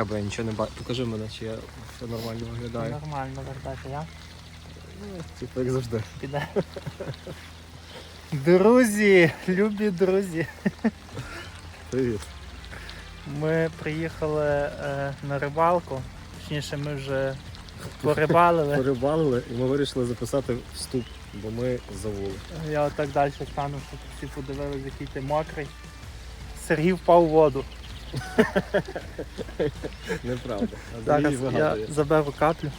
таке, бо я нічого не бачу. Покажи мене, чи я все нормально виглядаю. Нормально вертати, я Ну, Типу, як завжди. піде. Друзі, любі друзі. Привіт. Ми приїхали е, на рибалку. Точніше, ми вже порибалили. Порибалили і ми вирішили записати вступ, бо ми забули. Я отак далі стану, щоб всі подивилися, який ти мокрий. Сергій впав у воду. Неправда. Зараз я заберу каплю.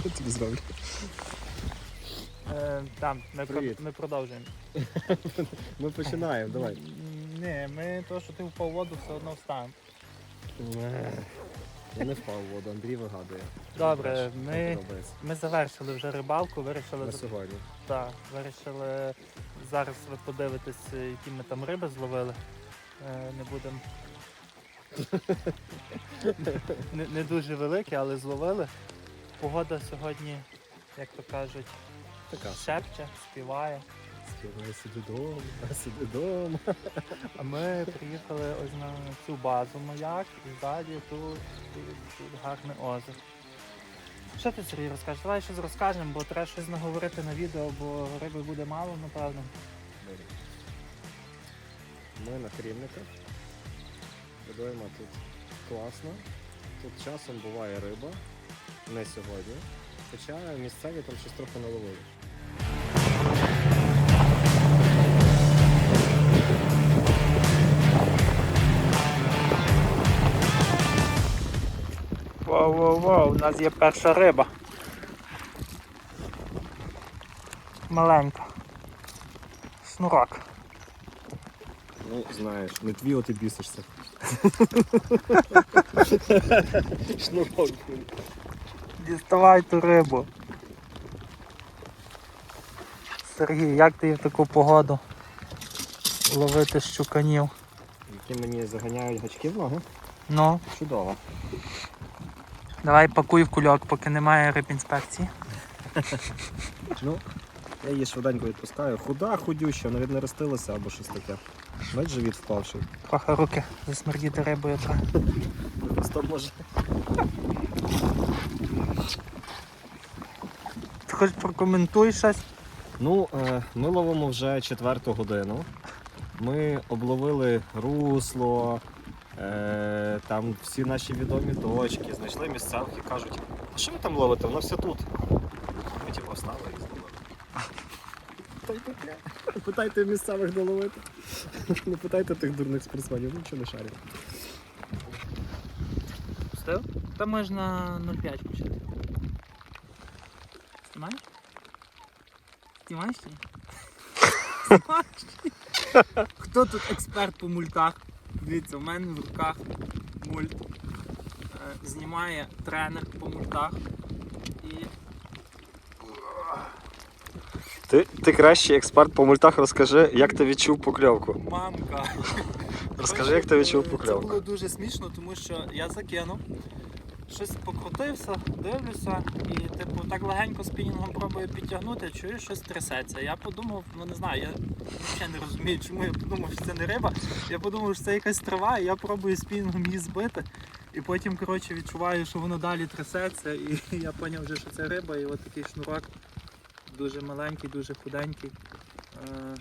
Що тобі зроблю? Е, там, ми, про- Привіт. ми продовжуємо. Ми починаємо, давай. Ні, ми то, що ти впав у воду, все одно встанемо. Я не впав у воду, Андрій вигадує. Добре, ми- подобається. Ми завершили вже рибалку, вирішили На за- сьогодні. Так, вирішили зараз ви подивитесь, які ми там риби зловили. Е, Не будемо. не, не дуже великі, але зловили. Погода сьогодні, як то кажуть, Така. шепче, співає. Співай сиди вдома, сиди вдома. А ми приїхали ось на цю базу маяк і тут, тут, тут гарне озеро. Що ти Сергій розкажеш? Давай щось розкажемо, бо треба щось наговорити на відео, бо риби буде мало, напевно. Ми на Крівниках. Водойма тут класно. Тут часом буває риба, не сьогодні. Хоча місцеві там щось трохи наловили. Вау, вау, вау, у нас є перша риба. Маленька. Снурок. Ну, знаєш, не твій, от і бісишся. Шнурок. Діставай ту рибу. Сергій, як ти в таку погоду ловити щуканів? Які мені заганяють гачки в ноги. Ну, Чудово. Давай пакуй в кульок, поки немає рибінспекції. Ну, я її швиденько відпускаю. Худа, худюща, навіть не ростилася або щось таке. Навіть живіт впавший. Трохи руки засмердіти рибою треба. Просто може. Ти хоч прокоментуй щось? Ну, е, ми ловимо вже четверту годину. Ми обловили русло, там всі наші відомі точки, знайшли місцевих і кажуть, а що ви там ловите? Воно все тут. Ми типу встали і зловили. Питайте місцевих де ловити. Не питайте тих дурних спортсменів, ну нічого не шарять. Пустив? Та можна 0,5 почати. Знімаєш? Знімаєш? Знімаєш? Хто тут експерт по мультах? Дивіться, у мене в руках мульт. Е, Знімає тренер по мультах. І Ти, ти кращий експерт по мультах, розкажи, як ти відчув покльовку. мамка. Розкажи, як ти відчув Це було дуже смішно, тому що я закинув, щось покрутився, дивлюся, і типу так легенько спінінгом пробую підтягнути, чую, щось трясеться. Я подумав, ну не знаю, я взагалі не розумію, чому я подумав, що це не риба. Я подумав, що це якась трава, і я пробую спінінгом її збити. І потім, коротше, відчуваю, що воно далі трясеться, і я зрозумів вже, що це риба, і от такий шнурок дуже маленький, дуже худенький. Е,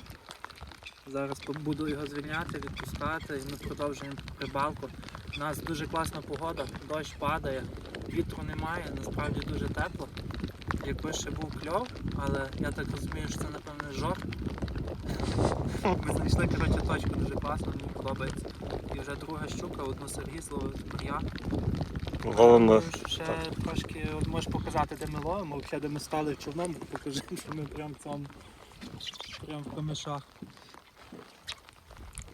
Зараз буду його звільняти, відпускати і ми продовжуємо рибалку. У нас дуже класна погода, дощ падає, вітру немає, насправді дуже тепло. Якби ще був кльов, але я так розумію, що це напевне жор. Ми знайшли коротше, точку дуже класно, мені подобається. І вже друга щука, одну Сергій зловив, я. Що Ще трошки от можеш показати, де ми ловимо, взагалі, де ми стали човном, покажи, що ми прям в цьому прям в камешах.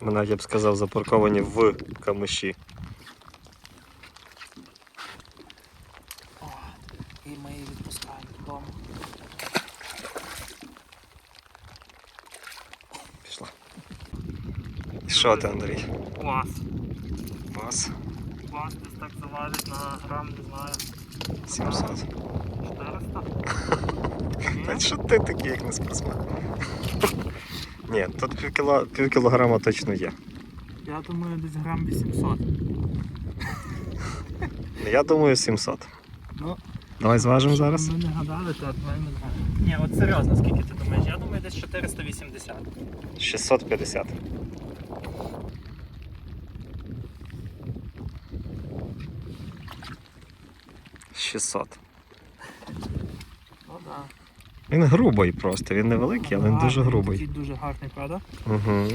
Мене, я б сказав, запарковані в камиші. О, і ми її відпускаємо додому. Пішла. Що ти, Андрій? Клас. Вас Клас десь так заважить на грам, не знаю, 700. 400. Та що ти такий, як не спортсмен? Ні, тут пів, кіло, пів кілограма точно є. Я думаю, десь грам 800. Я думаю, 700. Ну, Давай зважимо зараз. Ми не гадали, то давай ми згадаємо. Ні, от серйозно, скільки ти думаєш? Я думаю, десь 480. 650. Шістсот. Ну так. Він грубий просто, він невеликий, але він дуже грубий. Такий дуже гарний, правда? Угу.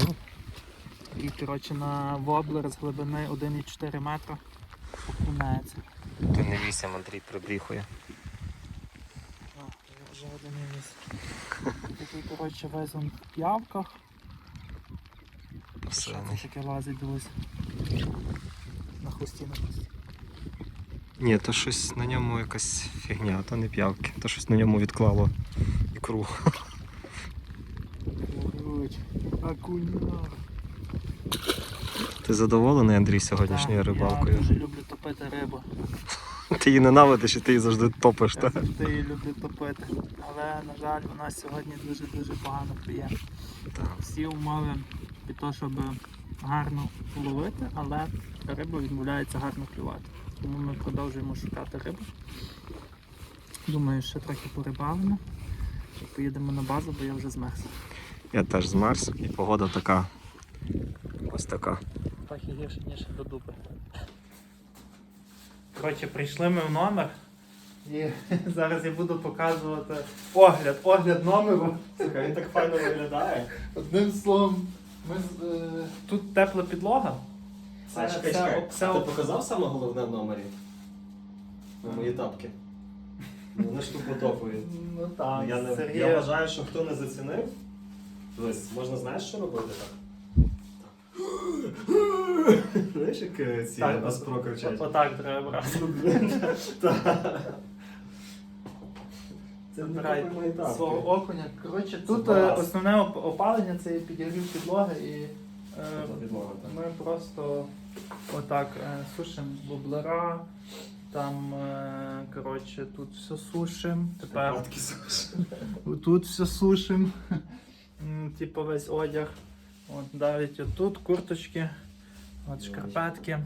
І, коротше, на воблер з глибини 1,4 метра окунається. Ти не вісім, Андрій прибріхує. О, я вже один віз. Такий, коротше, весь он в п'явках. Що це таке лазить, дивись. На хвості на хвості. Ні, то щось на ньому якась фігня, то не п'явки, то щось на ньому відклало ікру. Ти задоволений, Андрій, сьогоднішньою рибалкою? Я дуже люблю топити рибу. Ти її ненавидиш і ти її завжди топиш, Я так? завжди її люблю топити. Але, на жаль, у нас сьогодні дуже-дуже погано клює. Всі умови під те, щоб гарно ловити, але риба відмовляється гарно клювати. Тому ми продовжуємо шукати рибу. Думаю, ще трохи порибалимо. І поїдемо на базу, бо я вже змерз. Я теж змерз, і погода така. Ось така. Трохи гірше, ніж до дуби. Коротше, прийшли ми в номер. І зараз я буду показувати огляд, огляд номеру. Слухай, він так файно виглядає. Одним словом, ми, з- е, тут тепла підлога. Це- це- це- А ти показав саме головне в номері? На мої тапки. Ну, Вони ж тупо топові. Ну так, я, не, Сергій. я вважаю, що хто не зацінив, дивись, можна знаєш, що робити так? Знаєш, як е, ці Так, кричать? Отак треба брати. Це Забирай не мої тапки. свого окуня. Коротше, тут Це е, баласт. основне оп- опалення це є підігрів підлоги і е, ми просто отак е, сушимо воблера. Там, е, коротше, тут все сушимо. Тепер тут все сушимо. Типу весь одяг. От навіть отут курточки, от шкарпетки.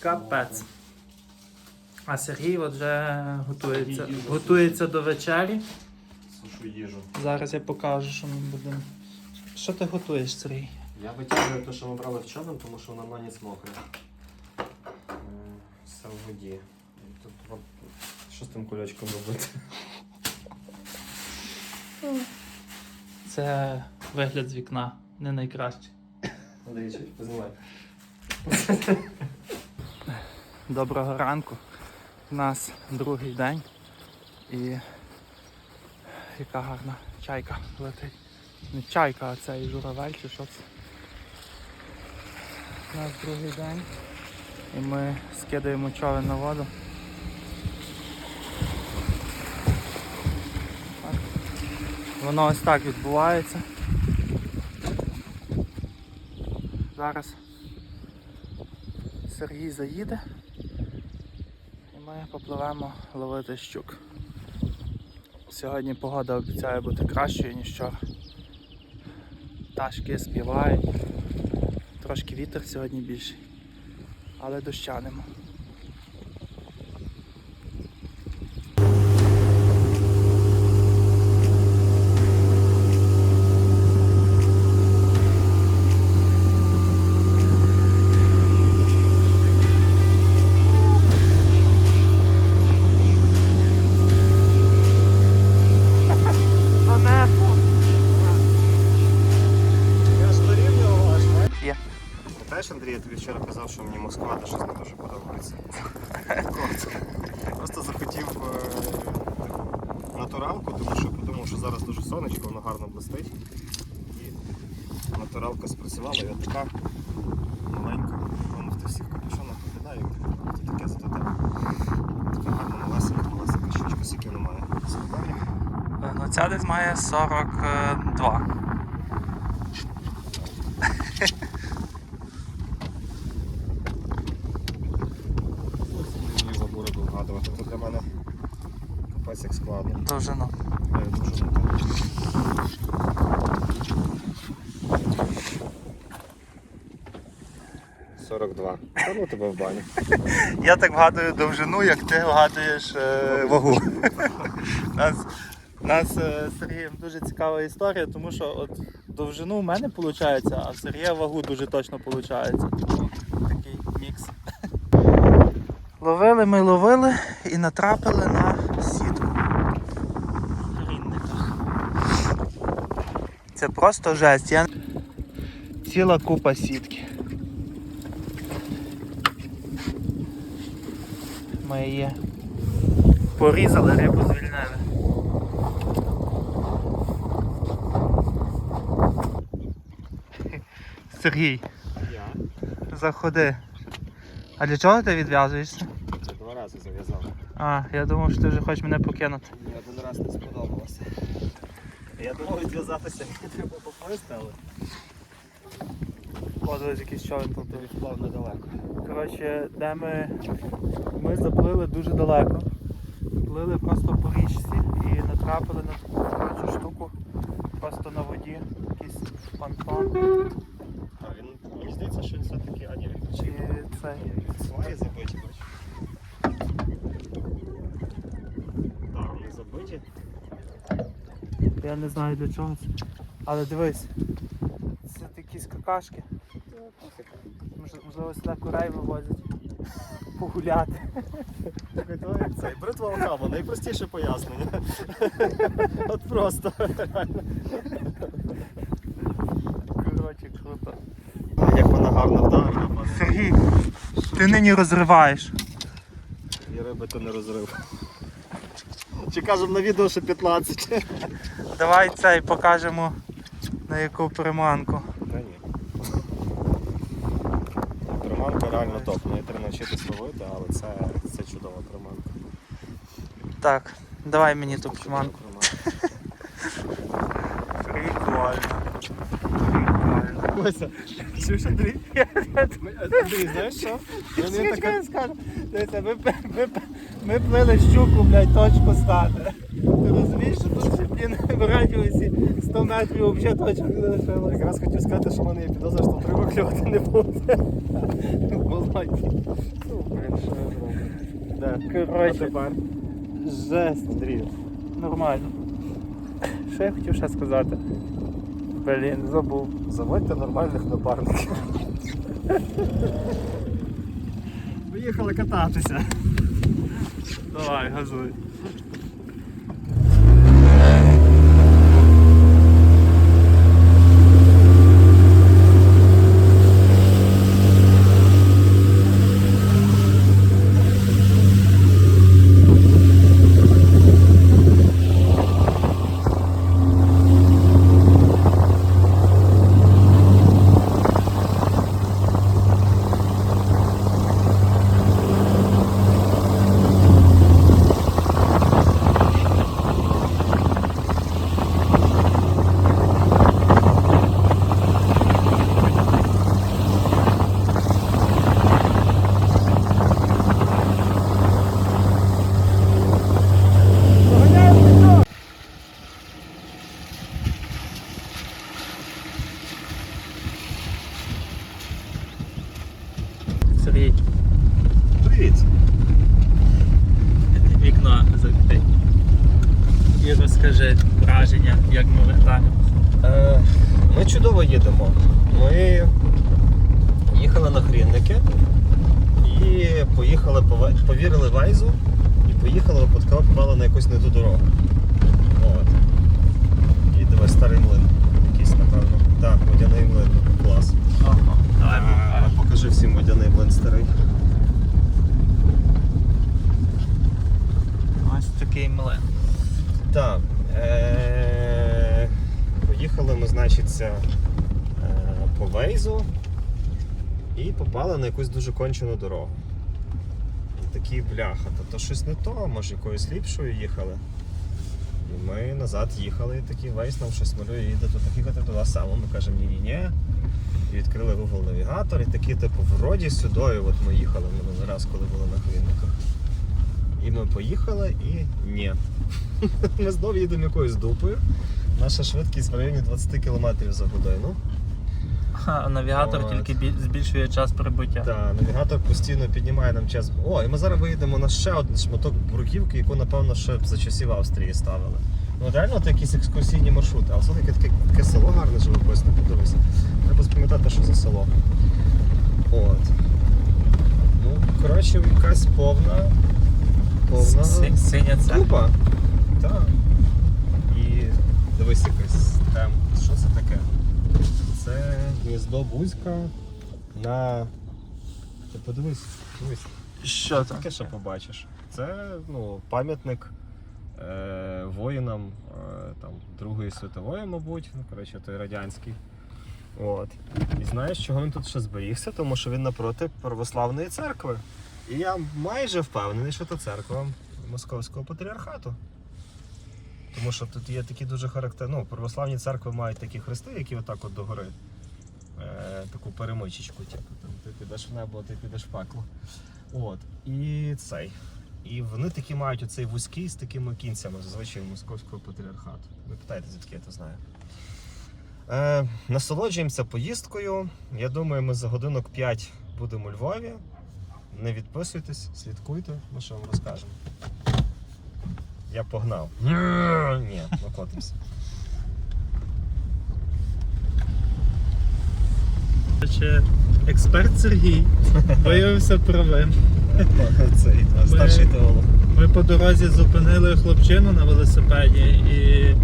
Капець. А Сергій от вже готується, готується до вечері. Сушу їжу. Зараз я покажу, що ми будемо. Що ти готуєш, Сергій? Я витягую те, що ми брали в човен, тому що воно на ніц мокре. Е, Все в воді. Тут, що з тим кульочком робити? Це вигляд з вікна, не найкращий. Познімай. Доброго ранку. У нас другий день і яка гарна чайка летить. Не чайка, а це і журавель чи що це. У нас другий день і ми скидаємо човен на воду. Воно ось так відбувається. Зараз Сергій заїде і ми попливемо ловити щук. Сьогодні погода обіцяє бути кращою, ніж вчора. Пташки співають, трошки вітер сьогодні більший, але доща І натуралка спрацювала, і от така маленька, воно в всіх капюшонах виглядає, це таке зато так. Така гарна малесенька, малесенька щучка, скільки вона має. Складання. Ну ця десь має 42. Мені забули би вгадувати. Тут для мене капець як складно. Довжину. Е, 42. Та ну тебе в баню. Я так вгадую довжину, як ти вгадуєш е, вагу. Нас, нас е, з Сергієм дуже цікава історія, тому що от довжину в мене виходить, а в Сергія вагу дуже точно виходить. Такий мікс. Ловили ми ловили і натрапили на сітку. Це просто жесть. Я... Ціла купа сітки. Ми її порізали, рибу звільнили. Сергій, Я заходи. А для чого ти відв'язуєшся? це два рази зав'язав. А, я думав, що ти вже хочеш мене покинути. Мені один раз не сподобалося. Я думав відв'язатися, треба поплисти, але О, дивись, якийсь човен тут. тобі недалеко. Коротше, де ми, ми заплили дуже далеко. Плили просто по річці і натрапили на таку коротше, штуку просто на воді. Якийсь понтон. А він мені здається, що він все-таки. А ні, він це. сваї забиті, бачиш. Так, вони забиті. Я не знаю для чого це. Але дивись, це якісь какашки. Можливо, сюди курей вивозять. Погуляти. Цей бритва окама, найпростіше пояснення. От просто. Коротше, круто. Як вона гарно вдарила. Сергій, ти нині розриваєш. І риби то не розрив. Чи кажемо на відео, що 15? Давай цей покажемо на яку приманку. Та ні. Приманка реально топ. Мені треба навчитись ловити, але це, це чудова приманка. Так, давай мені ту приманку. Прикольно. Ося, чуєш, Андрій? Андрій, знаєш що? Мені Чекай, така... скажу. Дивіться, ми, ми, ми плили щуку, блядь, точку стати. Ти розумієш, що тут ще, блін, в радіусі 100 метрів взагалі точок не лишилось. Якраз хотів сказати, що в мене є підозра, що тут риба клювати не буде. Да. Коротше, жесть. Андрій, Нормально. Що я хотів ще сказати? Блін, забув. заводьте нормальних напарників. Поїхали кататися. Давай, газуй. Сергій, Привіт. вікно закрий. І розкажи враження, як ми вертаємося. Е, Ми чудово їдемо. Ми їхали на Хрінники і поїхали, пове- Вайзу і поїхали випадково попали на якусь не ту дорогу. От. І дивись, старий млин. Якийсь, напевно. Так, водяний млин. Клас. Ага, давай покажемо. Покажи всім водяний млин старий. Ось такий млин. Так. Е- поїхали ми, значить, е- по Вейзу і попали на якусь дуже кончену дорогу. Такі бляха, то, то щось не то, може якоюсь ліпшою їхали. І ми назад їхали, і такий Вейс нам щось малює, їде тут їхати туди само. Ми кажемо ні-ні-ні. І відкрили Google навігатор, і такі, типу, вроді сюди, от ми їхали минулий раз, коли були на Хвінниках. І ми поїхали і ні. Ми знову їдемо якоюсь дупою. Наша швидкість в районі 20 км за годину. А навігатор От. тільки збільшує час прибуття. Так, навігатор постійно піднімає нам час. О, і ми зараз виїдемо на ще один шматок бруківки, яку, напевно, ще за часів Австрії ставили. Ну, реально, це якісь екскурсійні маршрути, але все-таки таке, таке село гарне живописне, подивися. Треба запам'ятати, що за село. От. Ну, коротше, якась повна. Повна. Синя. Купа. Так. І дивись якось там. Що це таке? Гніздо бузька на. Ти подивись, дивись. Що там? Таке що побачиш. Це ну, пам'ятник е, воїнам е, там, Другої світової, мабуть, ну, коротше, той радянський. От. І знаєш, чого він тут ще зберігся? Тому що він напроти православної церкви. І я майже впевнений, що це церква Московського патріархату. Тому що тут є такі дуже характерні. Ну, православні церкви мають такі хрести, які отак от догори. Таку перемичечку, типу, там, ти підеш в небо, ти підеш в пекло. От. І цей. І вони такі мають оцей вузький з такими кінцями, зазвичай московського патріархату. Ви питаєте, звідки я це знаю. Е, насолоджуємося поїздкою. Я думаю, ми за годинок 5 будемо у Львові. Не відписуйтесь, слідкуйте, ми що вам розкажемо. Я погнав. Ні, накотимося. Чи експерт Сергій виявився правим. Цей старший теолог. Ми по дорозі зупинили хлопчину на велосипеді і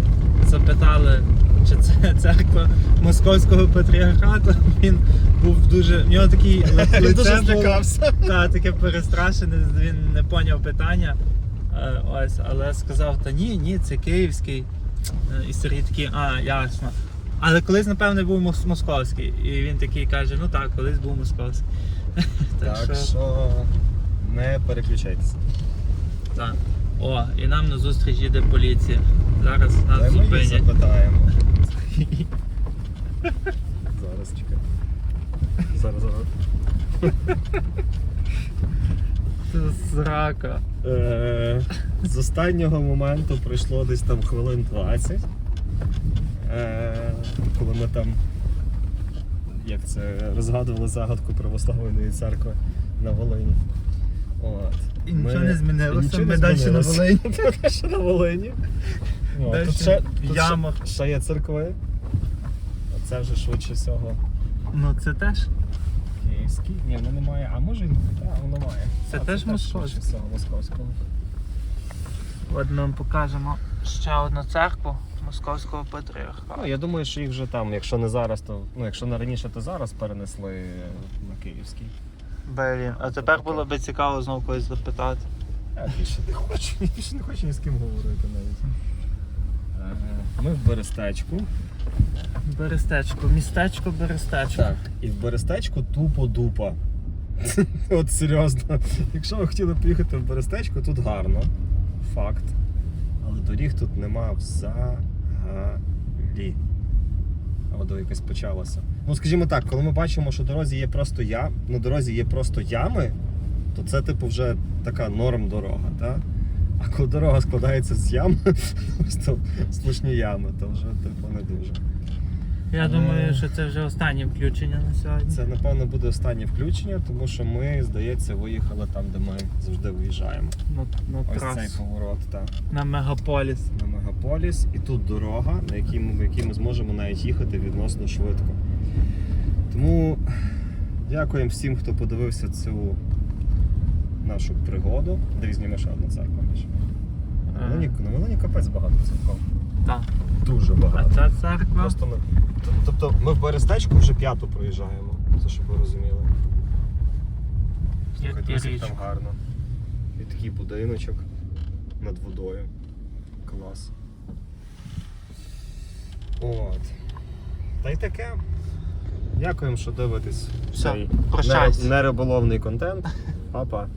запитали, чи це церква московського патріархату. Він був дуже. В нього такий Він дуже злякався. Та, таке перестрашене, він не поняв питання. Е, Ось, але сказав, та ні, ні, це київський. Е, І Сергій такий, а, ясно. Але колись, напевне, був московський. І він такий каже, ну так, колись був московський. Так що не переключайтеся. Так. О, і нам на зустріч їде поліція. Зараз нас Дай ми їх запитаємо. Зараз чекай. Зараз, зараз. Це зрака. Е, з останнього моменту пройшло десь там хвилин 20. Е, коли ми там як це, розгадували загадку православної церкви на Волині. От. І нічого не змінилося, нічого ми не далі на. Волині. Поки що на Волині. Далі Тут ще, тут ямах. Ще, ще є церкви. А це вже швидше всього. Ну це теж. Київський? Ні, воно немає. А може, так, воно має. Це А, теж московське? швидше всього московського. От ми вам покажемо ще одну церкву московського патріархату. Ну, я думаю, що їх вже там, якщо не зараз, то ну, якщо не раніше, то зараз перенесли на Київський. Блін, а тепер було би цікаво знову когось запитати. Я більше не хочу, я більше не хочу ні з ким говорити навіть. Е, Ми в Берестечку. Берестечко, містечко Берестечко. І в Берестечку тупо дупа. От серйозно. Якщо ви хотіли поїхати в Берестечко, тут гарно. Факт. Але доріг тут нема взагалі. А вода якась почалася. Ну, скажімо так, коли ми бачимо, що дорозі є просто я, на дорозі є просто ями, то це, типу, вже така норм дорога, Да? А коли дорога складається з ям, то слушні ями, то вже типу не дуже. Я Е. думаю, що це вже останнє включення на сьогодні. Це напевно буде останнє включення, тому що ми, здається, виїхали там, де ми завжди виїжджаємо. На, на Ось трасу. цей поворот так, На мегаполіс. на мегаполіс. І тут дорога, на якій ми, якій ми зможемо навіть їхати відносно швидко. Тому дякуємо всім, хто подивився цю нашу пригоду. Зніме ще одна церква. На Волині капець багато церков. Так. Дуже А багато. ця церква. Просто ми. Тобто ми в Берестечку вже п'яту проїжджаємо, це щоб ви розуміли. Слухайте, як там гарно. І такий будиночок над водою. Клас. От. Та й таке. Дякуємо, що дивитесь Все, цей нериболовний контент. Па-па.